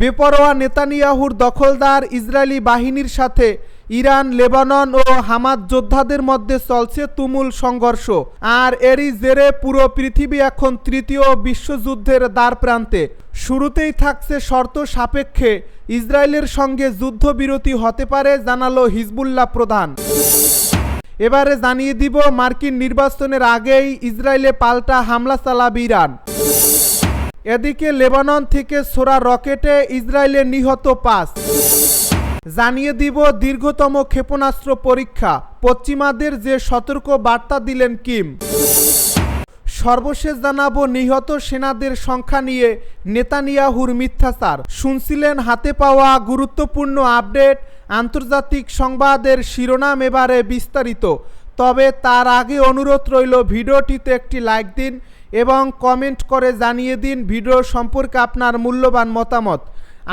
বেপরোয়া নেতানিয়াহুর দখলদার ইসরায়েলি বাহিনীর সাথে ইরান, লেবানন ও হামাদ যোদ্ধাদের মধ্যে চলছে তুমুল সংঘর্ষ। আর এরই জেরে পুরো পৃথিবী এখন তৃতীয় বিশ্বযুদ্ধের দ্বার প্রান্তে শুরুতেই থাকছে শর্ত সাপেক্ষে ইসরায়েলের সঙ্গে যুদ্ধবিরতি হতে পারে জানালো হিজবুল্লাহ প্রধান। এবারে জানিয়ে দিব মার্কিন নির্বাচনের আগেই ইসরায়েলে পাল্টা হামলা চালাবে ইরান। এদিকে লেবানন থেকে ছোড়া রকেটে ইসরায়েলের নিহত পাঁচ। জানিয়ে দিব দীর্ঘতম ক্ষেপণাস্ত্র পরীক্ষা। পশ্চিমাদের যে সতর্ক বার্তা দিলেন কিম। সর্বশেষ জানাব নিহত সেনাদের সংখ্যা নিয়ে নেতানিয়াহুর মিথ্যাচার। শুনছিলেন হাতে পাওয়া গুরুত্বপূর্ণ আপডেট, আন্তর্জাতিক সংবাদের শিরোনাম এবারে বিস্তারিত। তবে তার আগে অনুরোধ রইল ভিডিওটিতে একটি লাইক দিন এবং কমেন্ট করে জানিয়ে দিন ভিডিও সম্পর্কে আপনার মূল্যবান মতামত।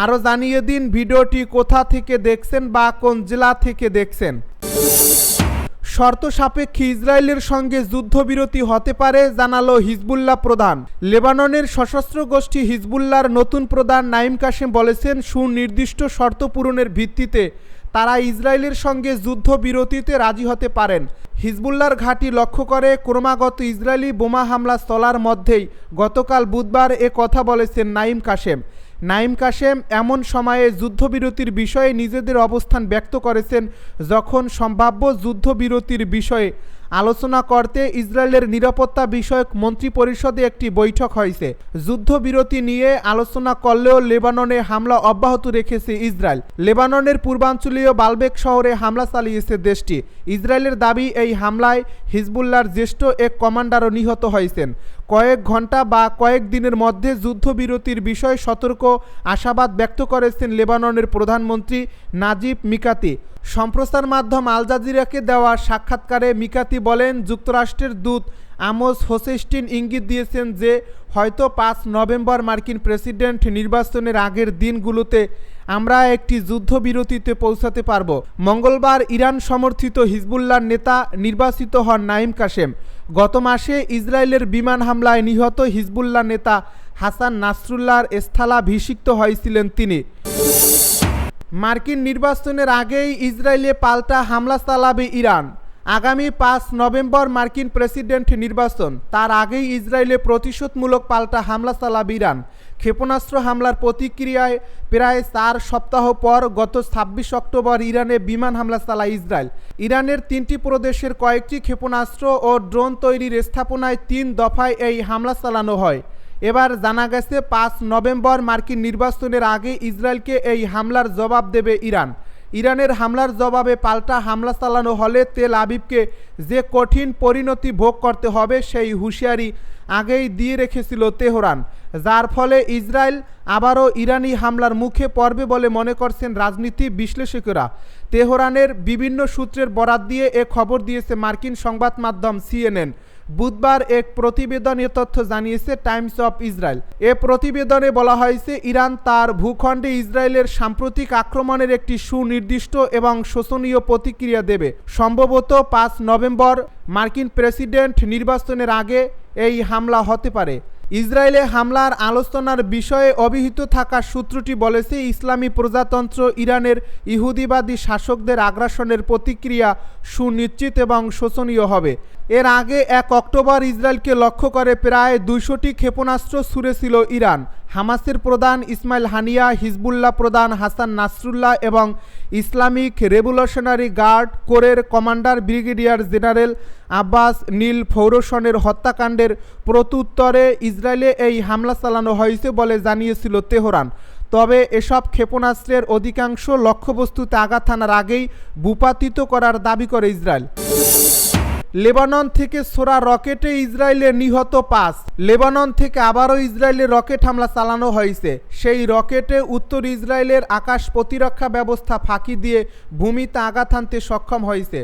আরও জানিয়ে দিন ভিডিওটি কোথা থেকে দেখছেন বা কোন জেলা থেকে দেখছেন। শর্ত সাপেক্ষে ইসরায়েলের সঙ্গে যুদ্ধবিরতি হতে পারে, জানালো হিজবুল্লাহ প্রধান। লেবাননের সশস্ত্র গোষ্ঠী হিজবুল্লাহর নতুন প্রধান নাইম কাশেম বলেছেন, সুনির্দিষ্ট শর্ত পূরণের ভিত্তিতে তারা ইসরায়েলের সঙ্গে যুদ্ধবিরতিতে রাজি হতে পারেন। হিজবুল্লার ঘাঁটি লক্ষ্য করে ক্রমাগত ইসরায়েলি বোমা হামলা চলার মধ্যেই গতকাল বুধবার এ কথা বলেছেন নাইম কাশেম। নাইম কাশেম এমন সময়ে যুদ্ধবিরতির বিষয়ে নিজেদের অবস্থান ব্যক্ত করেছেন যখন সম্ভাব্য যুদ্ধবিরতির বিষয়ে আলোচনা করতে ইসরায়েলের নিরাপত্তা বিষয়ক মন্ত্রী পরিষদে একটি বৈঠক হয়েছে। যুদ্ধবিরতি নিয়ে আলোচনা করলেও লেবাননে হামলা অব্যাহত রেখেছে ইসরায়েল। লেবাননের পূর্বাঞ্চলীয় বালবেক শহরে হামলা চালিয়েছে দেশটি। ইসরায়েলের দাবি, এই হামলায় হিজবুল্লার জ্যেষ্ঠ এক কমান্ডারও নিহত হয়েছেন। কয়েক ঘণ্টা বা কয়েক দিনের মধ্যে যুদ্ধবিরতির বিষয়ে সতর্ক আশাবাদ ব্যক্ত করেছেন লেবাননের প্রধানমন্ত্রী নাজিব মিকাতি। সম্প্রচার মাধ্যম আল জাজিরাকে দেওয়া সাক্ষাৎকারে মিকাতি বলেন, যুক্তরাষ্ট্রের দূত আমোস হোসেস্টিন ইঙ্গিত দিয়েছেন যে, হয়তো পাঁচ নভেম্বর মার্কিন প্রেসিডেন্ট নির্বাচনের আগের দিনগুলোতে আমরা একটি যুদ্ধবিরতিতে পৌঁছাতে পারব। মঙ্গলবার ইরান সমর্থিত হিজবুল্লার নেতা নির্বাচিত হন নাইম কাশেম। গত মাসে ইসরায়েলের বিমান হামলায় নিহত হিজবুল্লাহ নেতা হাসান নাসরুল্লাহর স্থলাভিষিক্ত হয়েছিলেন তিনি। মার্কিন নির্বাচনের আগেই ইসরায়েলে পাল্টা হামলা চালাবে ইরান। আগামী পাঁচ নভেম্বর মার্কিন প্রেসিডেন্ট নির্বাচন। তার আগেই ইসরায়েলে প্রতিশোধমূলক পাল্টা হামলা চালাবে ইরান। ক্ষেপণাস্ত্র হামলার প্রতিক্রিয়ায় প্রায় চার সপ্তাহ পর গত ছাব্বিশ অক্টোবর ইরানে বিমান হামলা চালায় ইসরায়েল। ইরানের তিনটি প্রদেশের কয়েকটি ক্ষেপণাস্ত্র ও ড্রোন তৈরির স্থাপনায় তিন দফায় এই হামলা চালানো হয়। এবার জানা গেছে, পাঁচ নভেম্বর মার্কিন নির্বাচনের আগে ইসরায়েলকে এই হামলার জবাব দেবে ইরান। ইরানের হামলার জবাবে পাল্টা হামলা চালানো হলে তেল আবিবকে যে কঠিন পরিণতি ভোগ করতে হবে সেই হুঁশিয়ারি আগেই দিয়ে রেখেছিল তেহরান, যার ফলে ইসরায়েল আবারও ইরানি হামলার মুখে পড়বে বলে মনে করছেন রাজনীতি বিশ্লেষকেরা। তেহরানের বিভিন্ন সূত্রের বরাত দিয়ে এ খবর দিয়েছে মার্কিন সংবাদ মাধ্যম সিএনএন। বুধবার এক প্রতিবেদনে তথ্য জানিয়েছে টাইমস অফ ইসরায়েল। এ প্রতিবেদনে বলা হয়েছে, ইরান তার ভূখণ্ডে ইসরায়েলের সাম্প্রতিক আক্রমণের একটি সুনির্দিষ্ট এবং শোষণীয় প্রতিক্রিয়া দেবে। সম্ভবত পাঁচ নভেম্বর মার্কিন প্রেসিডেন্ট নির্বাচনের আগে এই হামলা হতে পারে। ইসরায়েলে হামলার আলোচনার বিষয়ে অভিহিত থাকা সূত্রটি বলেছে, ইসলামী প্রজাতন্ত্র ইরানের ইহুদিবাদী শাসকদের আগ্রাসনের প্রতিক্রিয়া সুনিশ্চিত এবং শোচনীয় হবে। এর আগে এক অক্টোবর ইসরায়েলকে লক্ষ্য করে প্রায় দুইশোটি ক্ষেপণাস্ত্র ছুড়েছিল ইরান। হামাসের প্রধান ইসমাইল হানিয়া, হিজবুল্লাহ প্রধান হাসান নাসরুল্লাহ এবং ইসলামিক রেভলিউশনারি গার্ড কোরের কমান্ডার ব্রিগেডিয়ার জেনারেল আব্বাস নীল ফৌরসনের হত্যাকাণ্ডের প্রত্যুত্তরে ইসরায়েলে এই হামলা চালানো হয়েছে বলে জানিয়েছিল তেহরান। তবে এসব ক্ষেপণাস্ত্রের অধিকাংশ লক্ষ্যবস্তুতে আঘাত হানার আগেই ভূপাতিত করার দাবি করে ইসরায়েল। লেবানন থেকে সোরা রকেটে ইসরায়েলে নিহত পাঁচ। লেবানন থেকে আবারও ইসরায়েলের রকেট হামলা চালানো হয়েছে। সেই রকেটে উত্তর ইসরায়েলের আকাশ প্রতিরক্ষা ব্যবস্থা ফাঁকি দিয়ে ভূমিতে আঘাত হানতে সক্ষম হয়েছে।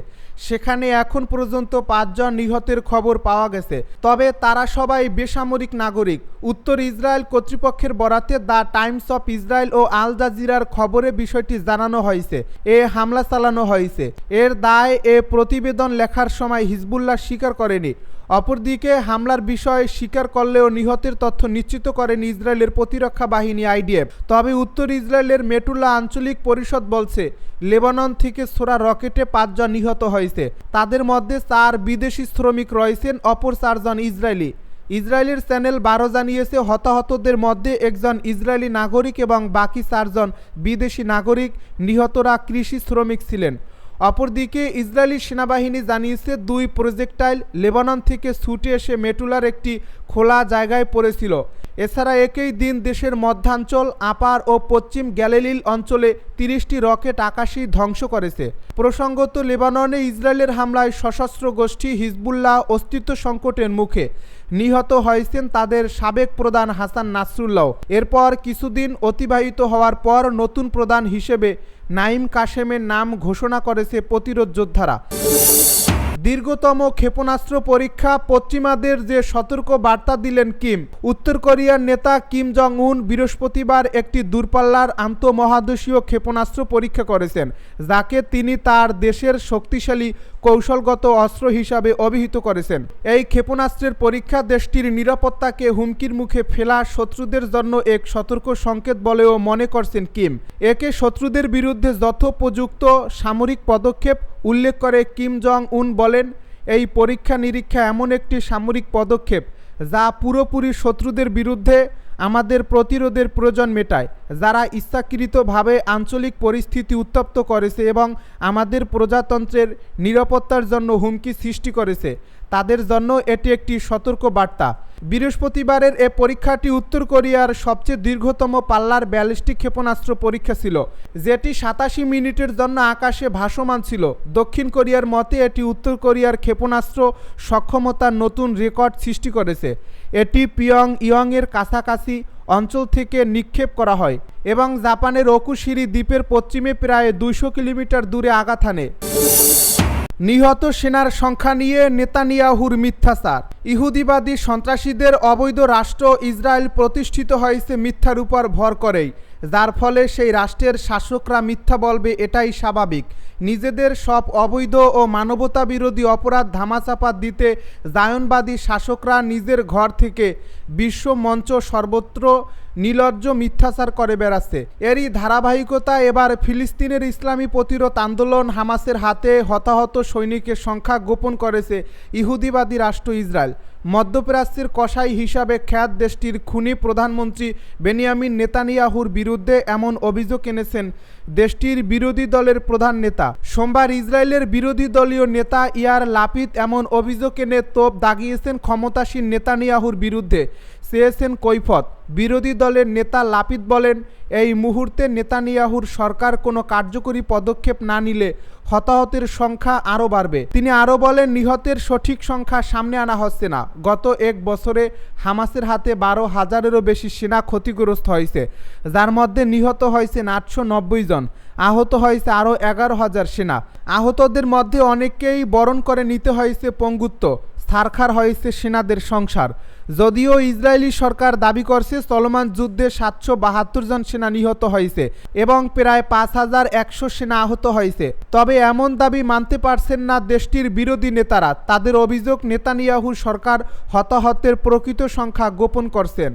সেখানে এখন পর্যন্ত পাঁচজন নিহতের খবর পাওয়া গেছে। তবে তারা সবাই বেসামরিক নাগরিক। উত্তর ইসরায়েল কর্তৃপক্ষের বরাতে দ্য টাইমস অফ ইসরায়েল ও আল জাজিরার খবরে বিষয়টি জানানো হয়েছে। এ হামলা চালানো হয়েছে। এর দায় এ প্রতিবেদন লেখার সময় হিজবুল্লাহ স্বীকার করেনি। অপরদিকে হামলার বিষয়ে স্বীকার করলেও নিহতের তথ্য নিশ্চিত করেন ইসরায়েলের প্রতিরক্ষা বাহিনী আইডিএফ। তবে উত্তর ইসরায়েলের মেটুল্লা আঞ্চলিক পরিষদ বলছে, লেবানন থেকে ছোড়া রকেটে পাঁচজন নিহত হয়েছে। তাদের মধ্যে চার বিদেশি শ্রমিক রয়েছেন, অপর চারজন ইসরায়েলি। ইসরায়েলের চ্যানেল বারো জানিয়েছে, হতাহতদের মধ্যে একজন ইসরায়েলি নাগরিক এবং বাকি চারজন বিদেশি নাগরিক নিহতরা কৃষি শ্রমিক ছিলেন। অপরদিকে ইসরায়েলি সেনাবাহিনী জানিয়েছে, দুই প্রজেক্টাইল লেবানন থেকে ছুটে এসে মেটুলার একটি খোলা জায়গায় পড়েছিল। এছাড়া একই দিন দেশের মধ্যাঞ্চল, আপার ও পশ্চিম গ্যালিলিল অঞ্চলে তিরিশটি রকেট আকাশী ধ্বংস করেছে। প্রসঙ্গত, লেবাননে ইসরায়েলের হামলায় সশস্ত্র গোষ্ঠী হিজবুল্লাহ অস্তিত্ব সংকটের মুখে। নিহত হয়েছেন তাদের সাবেক প্রধান হাসান নাসরুল্লাহ। এরপর কিছুদিন অতিবাহিত হওয়ার পর নতুন প্রধান হিসেবে নাইম কাশেমের নাম ঘোষণা করেছে প্রতিরোধ যোদ্ধারা। দীর্ঘতম ক্ষেপণাস্ত্র পরীক্ষা, পশ্চিমাদের যে সতর্ক বার্তা দিলেন কিম। উত্তর কোরিয়ার নেতা কিম জং উন বৃহস্পতিবার একটি দূরপাল্লার আন্তঃমহাদেশীয় ক্ষেপণাস্ত্র পরীক্ষা করেছেন, যাকে তিনি তার দেশের শক্তিশালী, কৌশলগত অস্ত্র হিসাবে অভিহিত করেছেন। এই ক্ষেপণাস্ত্রের পরীক্ষা দেশটির নিরাপত্তাকে হুমকির মুখে ফেলা শত্রুদের জন্য এক সতর্ক সংকেত বলেও মনে করছেন কিম। একে শত্রুদের বিরুদ্ধে যথোপযুক্ত সামরিক পদক্ষেপ উল্লেখ করে কিম জং উন বলেন, এই পরীক্ষা নিরীক্ষা এমন একটি সামরিক পদক্ষেপ যা পুরোপুরি শত্রুদের বিরুদ্ধে আমাদের প্রতিরোধের প্রয়োজন মেটায়, যারা ইচ্ছাকৃতভাবে আঞ্চলিক পরিস্থিতি উত্তপ্ত করেছে এবং আমাদের প্রজাতন্ত্রের নিরাপত্তার জন্য হুমকি সৃষ্টি করেছে। তাদের জন্য এটি একটি সতর্ক বার্তা। বৃহস্পতিবারের এ পরীক্ষাটি উত্তর কোরিয়ার সবচেয়ে দীর্ঘতম পাল্লার ব্যালিস্টিক ক্ষেপণাস্ত্র পরীক্ষা ছিল, যেটি সাতাশি মিনিটের জন্য আকাশে ভাসমান ছিল। দক্ষিণ কোরিয়ার মতে, এটি উত্তর কোরিয়ার ক্ষেপণাস্ত্র সক্ষমতার নতুন রেকর্ড সৃষ্টি করেছে। এটি পিয়ং ইয়ংয়ের কাছাকাছি অঞ্চল থেকে নিক্ষেপ করা হয় এবং জাপানের ওকুশিরি দ্বীপের পশ্চিমে প্রায় দুইশো কিলোমিটার দূরে হানে। নিহত সেনার সংখ্যা নিয়ে নেতানিয়াহুর মিথ্যাচার। ইহুদিবাদী সন্ত্রাসীদের অবৈধ রাষ্ট্র ইসরায়েল প্রতিষ্ঠিত হয়েছে মিথ্যার উপর ভর করেই। যার ফলে সেই রাষ্ট্রের শাসকরা মিথ্যা বলবে এটাই স্বাভাবিক। নিজেদের সব অবৈধ ও মানবতা বিরোধী অপরাধ ধামাচাপা দিতে জায়নবাদী শাসকরা নিজের ঘর থেকে বিশ্ব মঞ্চ সর্বত্র নিলজ্জ মিথ্যাচার করে বেড়াচ্ছে। এরই ধারাবাহিকতা এবার ফিলিস্তিনের ইসলামী প্রতিরোধ আন্দোলন হামাসের হাতে হতাহত সৈনিকের সংখ্যা গোপন করেছে ইহুদিবাদী রাষ্ট্র ইসরায়েল। মধ্যপ্রাচ্যের কসাই হিসাবে খ্যাত দেশটির খুনি প্রধানমন্ত্রী বেনিয়ামিন নেতানিয়াহুর বিরুদ্ধে এমন অভিযোগ এনেছেন দেশটির বিরোধী দলের প্রধান নেতা। সোমবার ইসরায়েলের বিরোধী দলীয় নেতা ইয়ার লাপিত এমন অভিযোগ এনে তোপ দাগিয়েছেন ক্ষমতাসীন নেতানিয়াহুর বিরুদ্ধে। চেয়েছেন কৈফত। বিরোধী দলের নেতা লাপিদ বলেন, এই মুহূর্তে নেতানিয়াহুর সরকার কোনো কার্যকরী পদক্ষেপ না নিলে হতাহতের সংখ্যা আরও বাড়বে। তিনি আরও বলেন, নিহতের সঠিক সংখ্যা সামনে আনা হচ্ছে না। গত এক বছরে হামাসের হাতে বারো হাজারেরও বেশি সেনা ক্ষতিগ্রস্ত হয়েছে, যার মধ্যে নিহত হয়েছে আটশো নব্বই জন। আহত হয়েছে আরও এগারো হাজার সেনা। আহতদের মধ্যে অনেককেই বরণ করে নিতে হয়েছে পঙ্গুত্ব। সারখার হয়েছে সেনাদের সংসার। যদিও ইসরায়েলি সরকার দাবি করছে চলমান যুদ্ধে সাতশো বাহাত্তর জন সেনা নিহত হয়েছে এবং প্রায় পাঁচ হাজার একশো সেনা আহত হয়েছে। তবে এমন দাবি মানতে পারছেন না দেশটির বিরোধী নেতারা। তাদের অভিযোগ, নেতানিয়াহু সরকার হতাহতের প্রকৃত সংখ্যা গোপন করছেন।